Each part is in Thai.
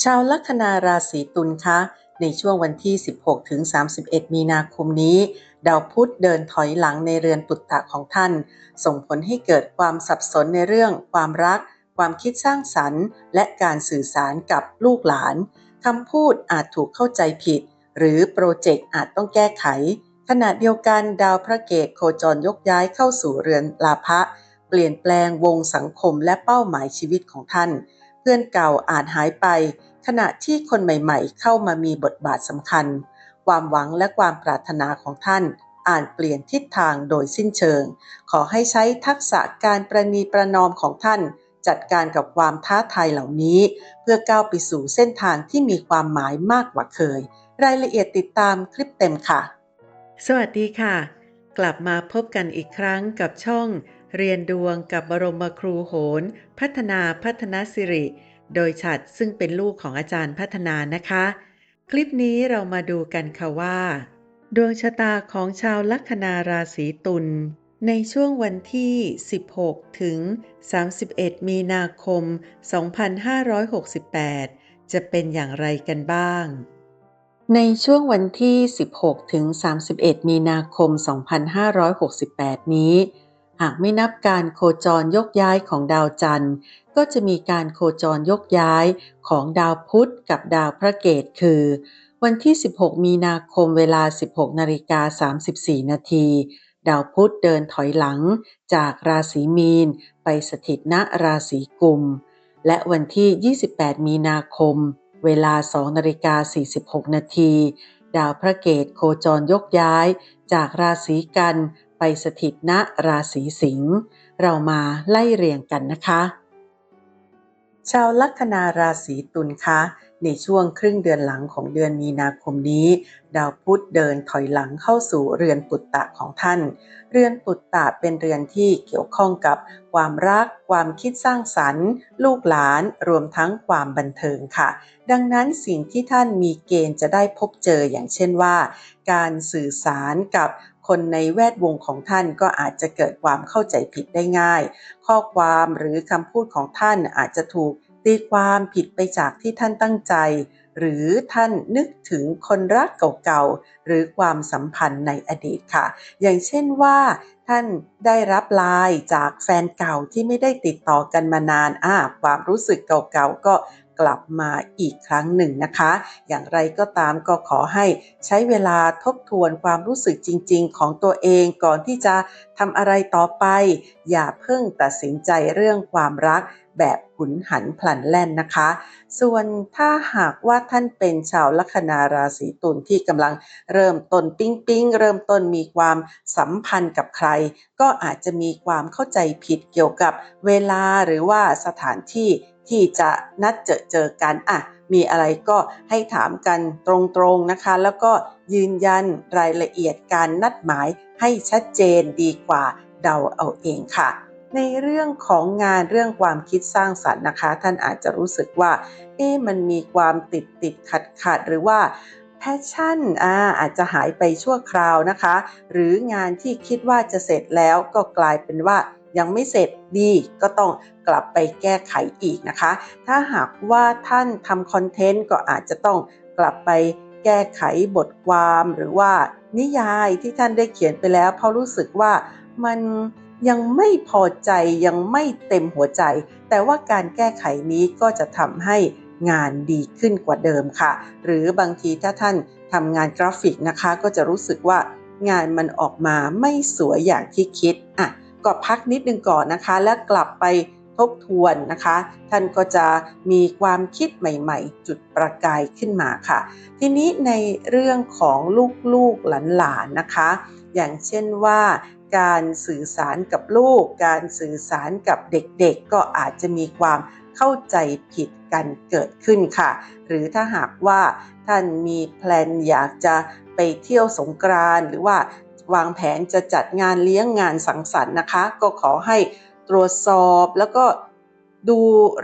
ชาวลัคนาราศีตุลคะ ในช่วงวันที่ 16 ถึง 31 มีนาคมนี้ ดาวพุธเดินถอยหลังในเรือนปุตตะของท่าน ส่งผลให้เกิดความสับสนในเรื่อง ความรัก ความคิดสร้างสรรค์ และการสื่อสารกับลูกหลานคำพูดอาจถูกเข้าใจผิด หรือโปรเจกต์อาจต้องแก้ไข ขณะเดียวกันดาวพระเกตโคจรยกย้ายเข้าสู่เรือนลาภะเปลี่ยนแปลงวงสังคมและเป้าหมายชีวิตของท่าน เพื่อนเก่าอาจหายไป ขณะที่คนใหม่ๆ เข้ามามีบทบาทสำคัญ ความหวังและความปรารถนาของท่านอาจเปลี่ยนทิศทางโดยสิ้นเชิง ขอให้ใช้ทักษะการประนีประนอมของท่าน จัดการกับความท้าทายเหล่านี้ เพื่อก้าวไปสู่เส้นทางที่มีความหมายมากกว่าเคย รายละเอียดติดตามคลิปเต็มค่ะ สวัสดีค่ะ กลับมาพบกันอีกครั้งกับช่อง เรียนดวงกับบรมครูโหน พัฒนาพัฒนสิริ โดยฉัดซึ่งเป็นลูกของอาจารย์พัฒนานะคะ คลิปนี้เรามาดูกันค่ะว่า ดวงชะตาของชาวลัคนาราศีตุลในช่วงวันที่ 16 ถึง 31 มีนาคม 2568 จะเป็นอย่างไรกันบ้าง ในช่วงวันที่ 16 ถึง 31 มีนาคม 2568 นี้ หากไม่นับการโคจรยกย้ายของดาวจันทร์ ก็จะมีการโคจรยกย้ายของดาวพุธกับดาวพระเกตคือ วันที่ 16 มีนาคมเวลา 16นาฬิกา34 นาที ดาวพุธเดินถอยหลังจากราศีมีน ไปสถิตณราศีกุม และวันที่ 28 มีนาคม เวลา2นาฬิกา46 นาที ดาวพระเกตโคจรยกย้ายจากราศีกัน ไปสถิตณราศีสิงห์เรามาไล่เรียงกันนะคะ ชาวลัคนาราศีตุลคะในช่วงครึ่งเดือนหลังของเดือนมีนาคมนี้ ดาวพุธเดินถอยหลังเข้าสู่เรือนปุตตะของท่าน เรือนปุตตะเป็นเรือนที่เกี่ยวข้องกับความรัก ความคิดสร้างสรรค์ ลูกหลานรวมทั้งความบันเทิงค่ะ ดังนั้นสิ่งที่ท่านมีเกณฑ์จะได้พบเจออย่างเช่นว่า การสื่อสารกับ คนในแวดวงของท่านก็อาจจะเกิดความเข้าใจผิดได้ง่าย ข้อความหรือคำพูดของท่านอาจจะถูกตีความผิดไปจากที่ท่านตั้งใจ หรือท่านนึกถึงคนรักเก่าๆ หรือความสัมพันธ์ในอดีตค่ะ อย่างเช่นว่า ท่านได้รับไลน์จากแฟนเก่าที่ไม่ได้ติดต่อกันมานานอ่าความรู้สึกเก่าๆก็ กลับมาอีกครั้งหนึ่งนะคะ อย่างไรก็ตามก็ขอให้ใช้เวลาทบทวนความรู้สึกจริง ๆ ของตัวเองก่อนที่จะทำอะไรต่อไป อย่าเพิ่งตัดสินใจเรื่องความรักแบบหุนหันพลันแล่นนะคะ ส่วนถ้าหากว่าท่านเป็นชาวลัคนาราศีตุลที่กำลังเริ่มต้นปิ๊งปิ๊งเริ่มต้นมีความสัมพันธ์กับใคร ก็อาจจะมีความเข้าใจผิดเกี่ยวกับเวลาหรือว่าสถานที่ ที่จะนัดเจอเจอกันอะมีอะไรก็ให้ถามกันตรงๆนะคะ แล้วก็ยืนยันรายละเอียดการนัดหมายให้ชัดเจนดีกว่าเดาเอาเองค่ะ ในเรื่องของงานเรื่องความคิดสร้างสรรค์นะคะ ท่านอาจจะรู้สึกว่า เอ๊ะมันมีความติดติดขัดขัดหรือว่าแพชชั่นอ่าอาจจะหายไปชั่วคราวนะคะ หรืองานที่คิดว่าจะเสร็จแล้วก็กลายเป็นว่า ยังไม่เสร็จดีก็ต้องกลับไปแก้ไขอีกนะคะ ถ้าหากว่าท่านทำคอนเทนต์ก็อาจจะต้องกลับไปแก้ไขบทความหรือว่านิยายที่ท่านได้เขียนไปแล้ว เพราะรู้สึกว่ามันยังไม่พอใจยังไม่เต็มหัวใจ แต่ว่าการแก้ไขนี้ก็จะทำให้งานดีขึ้นกว่าเดิมค่ะ หรือบางทีถ้าท่านทำงานกราฟิกนะคะ ก็จะรู้สึกว่างานมันออกมาไม่สวยอย่างที่คิดอะ ก็พักนิดนึงก่อนนะคะ แล้วกลับไปทบทวนนะคะ ท่านก็จะมีความคิดใหม่ ๆ จุดประกายขึ้นมาค่ะ ทีนี้ในเรื่องของลูกๆหลานๆนะคะ อย่างเช่นว่าการสื่อสารกับลูก การสื่อสารกับเด็กๆ ก็อาจจะมีความเข้าใจผิดกันเกิดขึ้นค่ะ หรือถ้าหากว่าท่านมีแพลนอยากจะไปเที่ยวสงกรานหรือว่า วางแผนจะจัดงานเลี้ยงงานสังสรรค์นะคะ ก็ขอให้ตรวจสอบแล้วก็ดู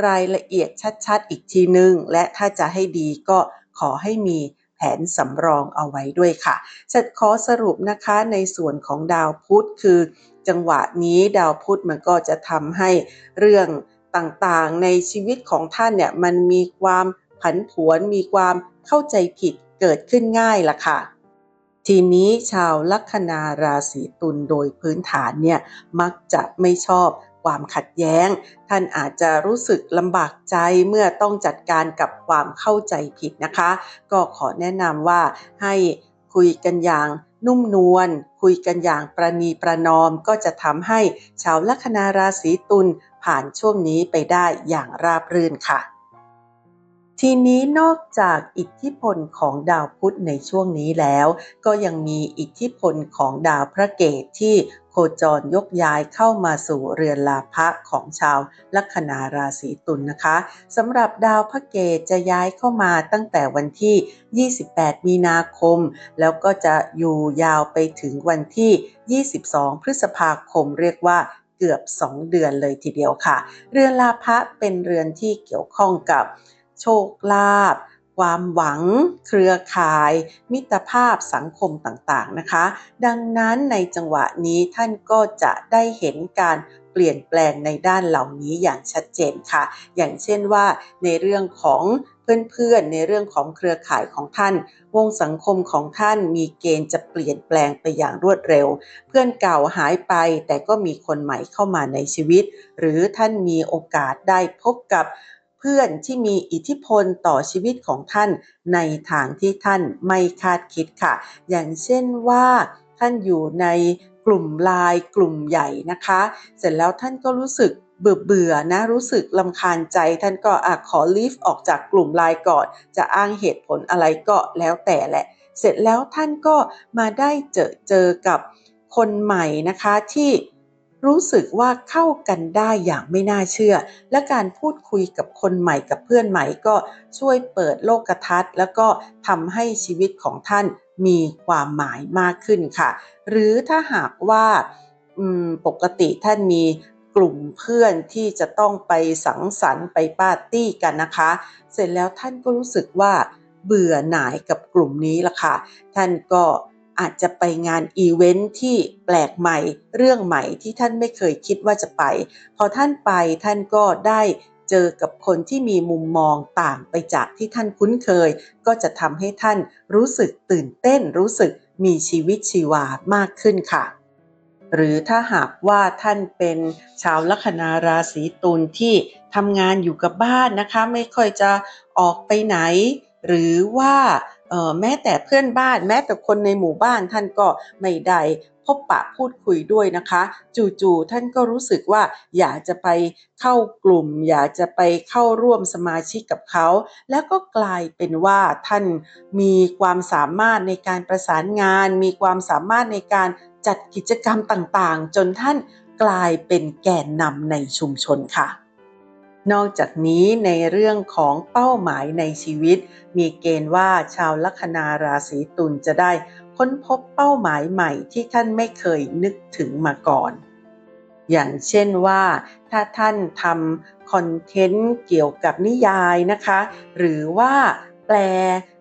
รายละเอียดชัดๆ อีกทีนึง และถ้าจะให้ดีก็ขอให้มีแผนสำรองเอาไว้ด้วยค่ะจะขอสรุปนะคะในส่วนของดาวพุธคือ จังหวะนี้ดาวพุธมันก็จะทำให้เรื่องต่างๆ ในชีวิตของท่านเนี่ยมันมีความผันผวนมีความเข้าใจผิดเกิดขึ้นง่ายล่ะค่ะ ทีนี้ชาวลัคนาราศีตุลโดยพื้นฐานเนี่ยมักจะไม่ชอบความขัดแย้ง ท่านอาจจะรู้สึกลำบากใจเมื่อต้องจัดการกับความเข้าใจผิดนะคะ ก็ขอแนะนำว่าให้คุยกันอย่างนุ่มนวลคุยกันอย่างประนีประนอมก็จะทำให้ชาวลัคนาราศีตุลผ่านช่วงนี้ไปได้อย่างราบรื่นค่ะ ทีนี้นอกจากอิทธิพลของดาวพุธในช่วงนี้แล้ว ก็ยังมีอิทธิพลของดาวพระเกตที่โคจรยกย้ายเข้ามาสู่เรือนลาภะของชาวลัคนาราศีตุลนนะคะสำหรับดาวพระเกตจะย้ายเข้ามาตั้งแต่วันที่ 28 มีนาคม แล้วก็จะอยู่ยาวไปถึงวันที่ 22 พฤษภาคมเรียกว่าเกือบ 2 เดือนเลยทีเดียวค่ะ เรือนลาภะเป็นเรือนที่เกี่ยวข้องกับ โชคลาภความหวัง เครือข่าย มิตรภาพสังคมต่างๆนะคะ ดังนั้นในจังหวะนี้ท่านก็จะได้เห็นการเปลี่ยนแปลงในด้านเหล่านี้อย่างชัดเจนค่ะ อย่างเช่นว่าในเรื่องของเพื่อนๆ ในเรื่องของเครือข่ายของท่าน วงสังคมของท่านมีเกณฑ์จะเปลี่ยนแปลงไปอย่างรวดเร็ว เพื่อนเก่าหายไปแต่ก็มีคนใหม่เข้ามาในชีวิต หรือท่านมีโอกาสได้พบกับ เพื่อนที่มีอิทธิพลต่อชีวิตของท่านในทางที่ท่านไม่คาดคิดค่ะ อย่างเช่นว่าท่านอยู่ในกลุ่มลน์กลุ่มใหญ่นะคะ เสร็จแล้วท่านก็รู้สึกเบื่อเบื่อๆนะรู้สึกลำคาญใจท่านก็อขอลีฟออกจากกลุ่มลน์ก่อน จะอ้างเหตุผลอะไรก็แล้วแต่แหละ เสร็จแล้วท่านก็มาได้เจอเจอกับคนใหม่นะคะที่ รู้สึกว่าเข้ากันได้อย่างไม่น่าเชื่อ และการพูดคุยกับคนใหม่กับเพื่อนใหม่ก็ช่วยเปิดโลกทัศน์ แล้วก็ทำให้ชีวิตของท่านมีความหมายมากขึ้นค่ะ หรือถ้าหากว่าปกติท่านมีกลุ่มเพื่อนที่จะต้องไปสังสรรค์ไปปาร์ตี้กันนะคะ เสร็จแล้วท่านก็รู้สึกว่าเบื่อหน่ายกับกลุ่มนี้ละค่ะ ท่านก็ อาจจะไปงานอีเวนท์ที่แปลกใหม่ เรื่องใหม่ที่ท่านไม่เคยคิดว่าจะไป พอท่านไปท่านก็ได้เจอกับคนที่มีมุมมองต่างไปจากที่ท่านคุ้นเคย ก็จะทำให้ท่านรู้สึกตื่นเต้นรู้สึกมีชีวิตชีวามากขึ้นค่ะ หรือถ้าหากว่าท่านเป็นชาวลัคนาราศีตุลที่ทำงานอยู่กับบ้านนะคะ ไม่ค่อยจะออกไปไหน หรือว่า แม้แต่เพื่อนบ้านแม้แต่คนในหมู่บ้านท่านก็ไม่ได้พบปะพูดคุยด้วยนะคะ จู่ๆท่านก็รู้สึกว่าอยากจะไปเข้ากลุ่ม อยากจะไปเข้าร่วมสมาชิกกับเขา แล้วก็กลายเป็นว่าท่านมีความสามารถในการประสานงาน มีความสามารถในการจัดกิจกรรมต่างๆ จนท่านกลายเป็นแกนนำในชุมชนค่ะ นอกจากนี้ในเรื่องของเป้าหมายในชีวิต มีเกณฑ์ว่าชาวลัคนาราศีตุลจะได้ค้นพบเป้าหมายใหม่ที่ท่านไม่เคยนึกถึงมาก่อน อย่างเช่นว่าถ้าท่านทำคอนเทนต์เกี่ยวกับนิยายนะคะ หรือว่าแปล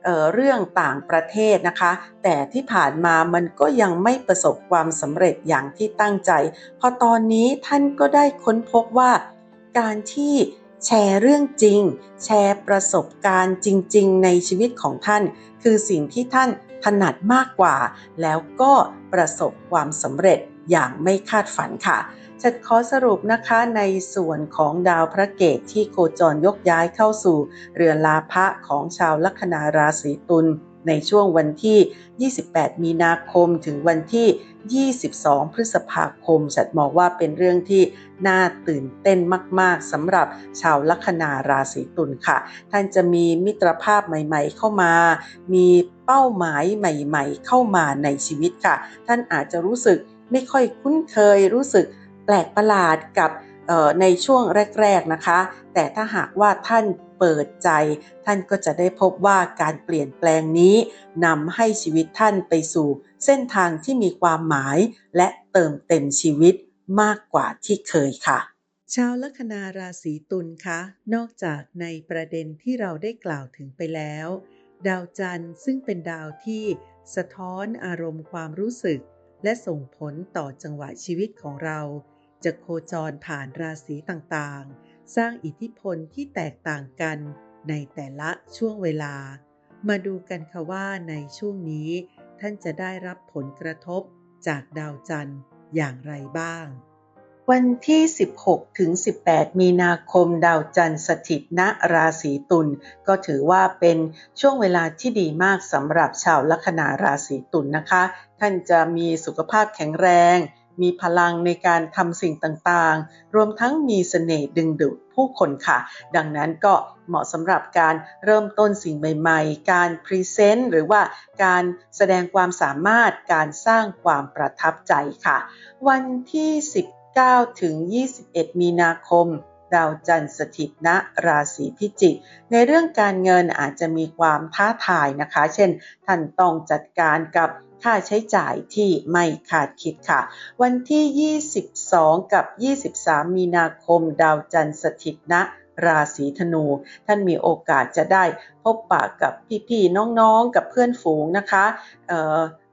เเรื่องต่างประเทศนะคะ แต่ที่ผ่านมามันก็ยังไม่ประสบความสำเร็จอย่างที่ตั้งใจ พอตอนนี้ท่านก็ได้ค้นพบว่า การที่แชร์เรื่องจริง แชร์ประสบการณ์จริง ๆ ในชีวิตของท่าน คือสิ่งที่ท่านถนัดมากกว่า แล้วก็ประสบความสำเร็จอย่างไม่คาดฝันค่ะฉันขอสรุปนะคะในส่วนของดาวพระเกตที่โคจรยกย้ายเข้าสู่เรือนลาภะของชาวลัคนาราศีตุลในช่วงวันที่ 28 มีนาคมถึงวันที่ 22 พฤษภาคมฉันมองว่าเป็นเรื่องที่น่าตื่นเต้นมาก ๆสำหรับชาวลัคนาราศีตุลค่ะ ท่านจะมีมิตรภาพใหม่ ๆ เข้ามา มีเป้าหมายใหม่ ๆ เข้ามาในชีวิตค่ะ ท่านอาจจะรู้สึกไม่ค่อยคุ้นเคย รู้สึกแปลกประหลาดกับในช่วงแรก ๆนะคะ แต่ถ้าหากว่าท่าน เปิดใจ ท่านก็จะได้พบว่าการเปลี่ยนแปลงนี้นำให้ชีวิตท่านไปสู่เส้นทางที่มีความหมาย และเติมเต็มชีวิตมากกว่าที่เคยค่ะ ชาวลัคนาราศีตุลคะ นอกจากในประเด็นที่เราได้กล่าวถึงไปแล้ว ดาวจันทร์ซึ่งเป็นดาวที่สะท้อนอารมณ์ความรู้สึก และส่งผลต่อจังหวะชีวิตของเรา จะโคจรผ่านราศีต่างๆ สร้างอิทธิพลที่แตกต่างกันในแต่ละช่วงเวลา มาดูกันค่ะว่าในช่วงนี้ ท่านจะได้รับผลกระทบจากดาวจันทร์อย่างไรบ้าง วันที่ 16 ถึง 18 มีนาคมดาวจันทร์สถิตณราศีตุลก็ถือว่าเป็นช่วงเวลาที่ดีมากสำหรับชาวลัคนาราศีตุลนนะคะ ท่านจะมีสุขภาพแข็งแรง มีพลังในการทำสิ่งต่างๆ รวมทั้งมีเสน่ห์ดึงดูดผู้คนค่ะ ดังนั้นก็เหมาะสำหรับการเริ่มต้นสิ่งใหม่ๆ การพรีเซนต์หรือว่าการแสดงความสามารถการสร้างความประทับใจค่ะ วันที่ 19 ถึง 21 มีนาคมดาวจันทร์สถิตณราศีพิจิก ในเรื่องการเงินอาจจะมีความท้าทายนะคะ เช่น ท่านต้องจัดการกับ ค่าใช้จ่ายที่ไม่คาดคิดค่ะ วันที่ 22 กับ 23 มีนาคมดาวจันทร์สถิตณราศีธนู ท่านมีโอกาสจะได้พบปะกับพี่ๆน้องๆ กับเพื่อนฝูงนะคะ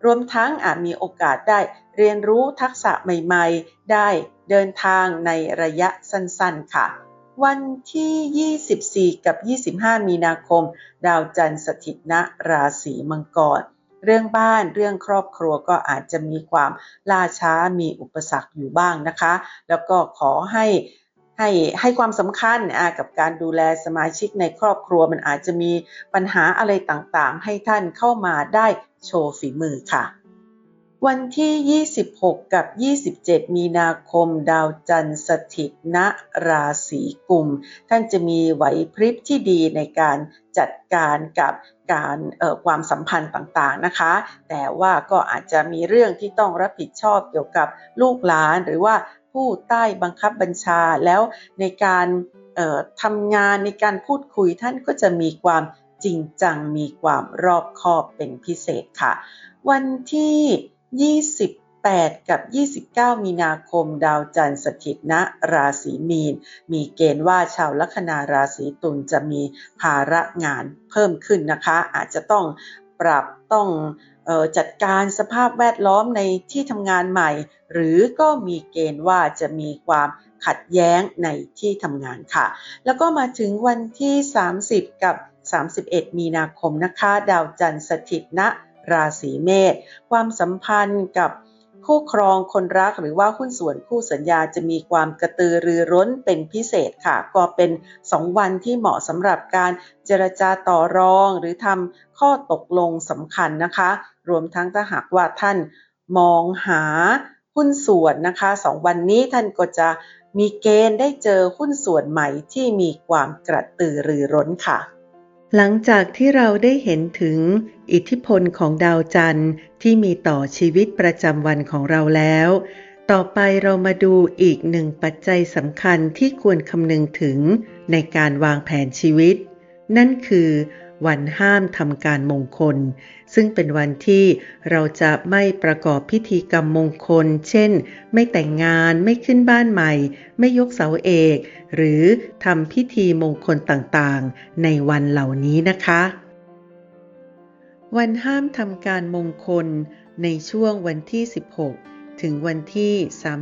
รวมทั้งอาจมีโอกาสได้เรียนรู้ทักษะใหม่ๆ ได้เดินทางในระยะสั้นๆค่ะ วันที่ 24 กับ 25 มีนาคม ดาวจันทร์สถิตณราศีมังกร เรื่องบ้านเรื่องครอบครัวก็อาจจะมีความล่าช้ามีอุปสรรคอยู่บ้างนะคะ แล้วก็ขอให้ให้ให้ความสำคัญกับการดูแลสมาชิกในครอบครัวมันอาจจะมีปัญหาอะไรต่างๆ ให้ท่านเข้ามาได้โชว์ฝีมือค่ะ วันที่ 26 กับ 27 มีนาคม ดาวจันทร์สถิตณราศีกุม ท่านจะมีไหวพริบที่ดีในการจัดการกับการออความสัมพันธ์ต่างๆนะคะ แต่ว่าก็อาจจะมีเรื่องที่ต้องรับผิดชอบเกี่ยวกับลูกหลานหรือว่าผู้ใต้บังคับบัญชาแล้วในการออทำงานในการพูดคุยท่านก็จะมีความจริงจังมีความรอบคอบเป็นพิเศษค่ะ วันที่ 28 กับ 29 มีนาคม ดาวจันทร์สถิตณราศีมีน มีเกณฑ์ว่าชาวลัคนาราศีตุลจะมีภาระงานเพิ่มขึ้นนะคะ อาจจะต้องปรับต้องออจัดการสภาพแวดล้อมในที่ทำงานใหม่ หรือก็มีเกณฑ์ว่าจะมีความขัดแย้งในที่ทำงานค่ะ แล้วก็มาถึงวันที่ 30 กับ 31 มีนาคมนะคะ ดาวจันทร์สถิตณ ราศีเมษความสัมพันธ์กับคู่ครองคนรักหรือว่าหุ้นส่วนคู่สัญญาจะมีความกระตือรือร้นเป็นพิเศษค่ะ ก็เป็น 2 วันที่เหมาะสำหรับการเจรจาต่อรองหรือทำข้อตกลงสำคัญนะคะ รวมทั้งถ้าหากว่าท่านมองหาหุ้นส่วนนะคะสองวันนี้ท่านก็จะมีเกณฑ์ได้เจอหุ้นส่วนใหม่ที่มีความกระตือรือร้นค่ะ หลังจากที่เราได้เห็นถึงอิทธิพลของดาวจันทร์ที่มีต่อชีวิตประจำวันของเราแล้ว ต่อไปเรามาดูอีกหนึ่งปัจจัยสำคัญที่ควรคำนึงถึงในการวางแผนชีวิต นั่นคือ วันห้ามทำการมงคล ซึ่งเป็นวันที่เราจะไม่ประกอบพิธีกรรมมงคล เช่น ไม่แต่งงานไม่ขึ้นบ้านใหม่ ไม่ยกเสาเอก หรือทำพิธีมงคลต่างๆ ในวันเหล่านี้นะคะ วันห้ามทำการมงคลในช่วงวันที่ 16 ถึงวันที่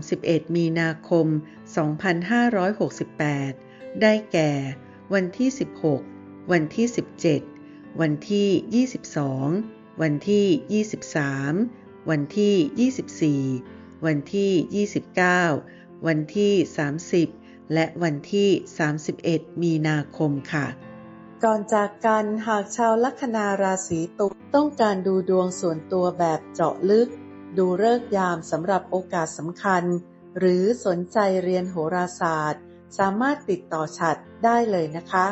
31 มีนาคม 2568 ได้แก่ วันที่ 16 วันที่ 17 วันที่ 22 วันที่ 23 วันที่ 24 วันที่ 29 วันที่ 30 และวันที่ 31 มีนาคมค่ะ ก่อนจากกันหากชาวลัคนาราศีตุลต้องการดูดวงส่วนตัวแบบเจาะลึก ดูเลิกยามสำหรับโอกาสสำคัญ หรือสนใจเรียนโหราศาสตร์ สามารถติดต่อฉัดได้เลยนะคะ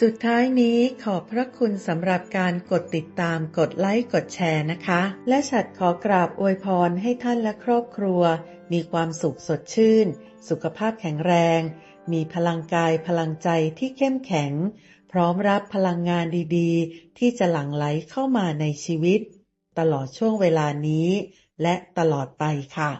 สุดท้ายนี้ขอบพระคุณสำหรับการกดติดตามกดไลค์กดแชร์นะคะ และฉัดขอกราบอวยพรให้ท่านและครอบครัว มีความสุขสดชื่น สุขภาพแข็งแรง มีพลังกายพลังใจที่เข้มแข็ง พร้อมรับพลังงานดีๆ ที่จะหลั่งไหลเข้ามาในชีวิต ตลอดช่วงเวลานี้ และตลอดไปค่ะ